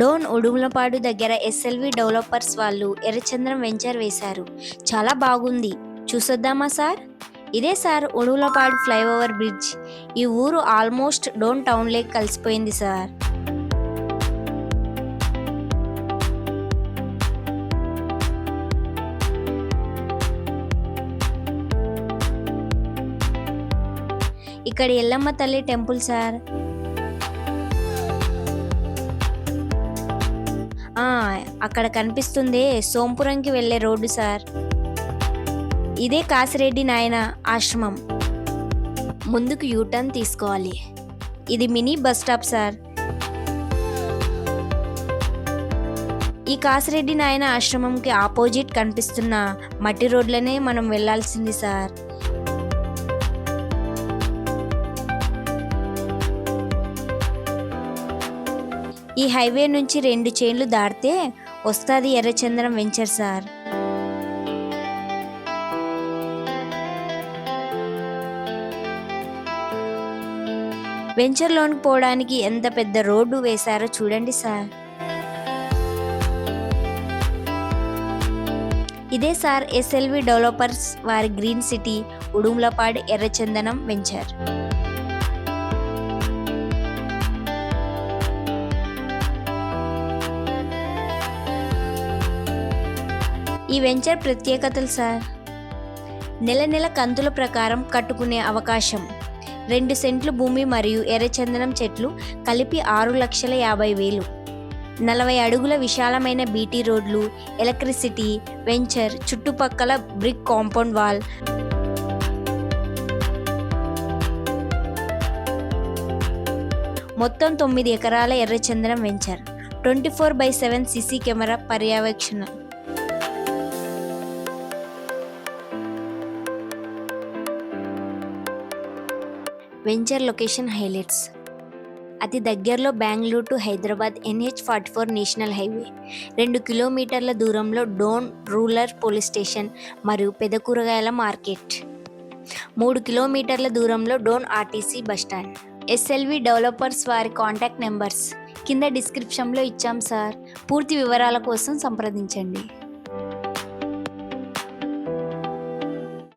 డోన్ ఉడుములపాడు దగ్గర SLV developers వాళ్ళు ఎర్రచంద్రం venture వేశారు. చాలా బాగుంది. చూసొద్దామా సార్? ఇదే సార్ ఉడుములపాడు ఫ్లైఓవర్ బ్రిడ్జ్. ఈ ఊరు ఆల్మోస్ట్ డోన్ టౌన్ లేక్ కలిసిపోయింది సార్. ఇక్కడ ఎల్లమ్మ తల్లి టెంపుల్ సార్. అక్కడ కనిపిస్తుంది సోంపురంకి వెళ్ళే రోడ్డు సార్. ఇదే కాసిరెడ్డి నాయన ఆశ్రమం. ముందుకు యూటర్న్ తీసుకోవాలి. ఇది మినీ బస్ స్టాప్ సార్. ఈ కాసిరెడ్డి నాయన ఆశ్రమంకి ఆపోజిట్ కనిపిస్తున్న మట్టి రోడ్లనే మనం వెళ్ళాల్సింది సార్. ఈ హైవే నుంచి రెండు చైన్లు దాటితే వస్తుంది ఎర్రచంద్రం వెంచర్ సార్. వెంచర్ లోనికి పోవడానికి ఎంత పెద్ద రోడ్డు వేశారో చూడండి సార్. ఇదే సార్ ఎస్ఎల్వి డెవలపర్స్ వారి గ్రీన్ సిటీ ఉడుములపాడు ఎర్రచందనం వెంచర్. ఈ వెంచర్ ప్రత్యేకతలు సార్. నెల నెల కంతుల ప్రకారం కట్టుకునే అవకాశం. రెండు సెంట్లు భూమి మరియు ఎర్రచందనం చెట్లు కలిపి ఆరు లక్షల యాభై వేలు. నలభై అడుగుల విశాలమైన బీటీ రోడ్లు ఎలక్ట్రిసిటీ వెంచర్ చుట్టుపక్కల బ్రిక్ కాంపౌండ్ వాల్. మొత్తం తొమ్మిది ఎకరాల ఎర్రచందనం venture. Twenty four by seven CC camera పర్యవేక్షణ. వెంచర్ లొకేషన్ హైలైట్స్ అతి దగ్గరలో Bengaluru to Hyderabad NH forty four national highway రెండు కిలోమీటర్ల దూరంలో డోన్ రూరల్ పోలీస్ స్టేషన్ మరియు పెద్ద కూరగాయల మార్కెట్. మూడు కిలోమీటర్ల దూరంలో Dhone RTC bus stand SLV developers వారి కాంటాక్ట్ నెంబర్స్ కింద డిస్క్రిప్షన్లో ఇచ్చాం సార్ పూర్తి వివరాల కోసం సంప్రదించండి.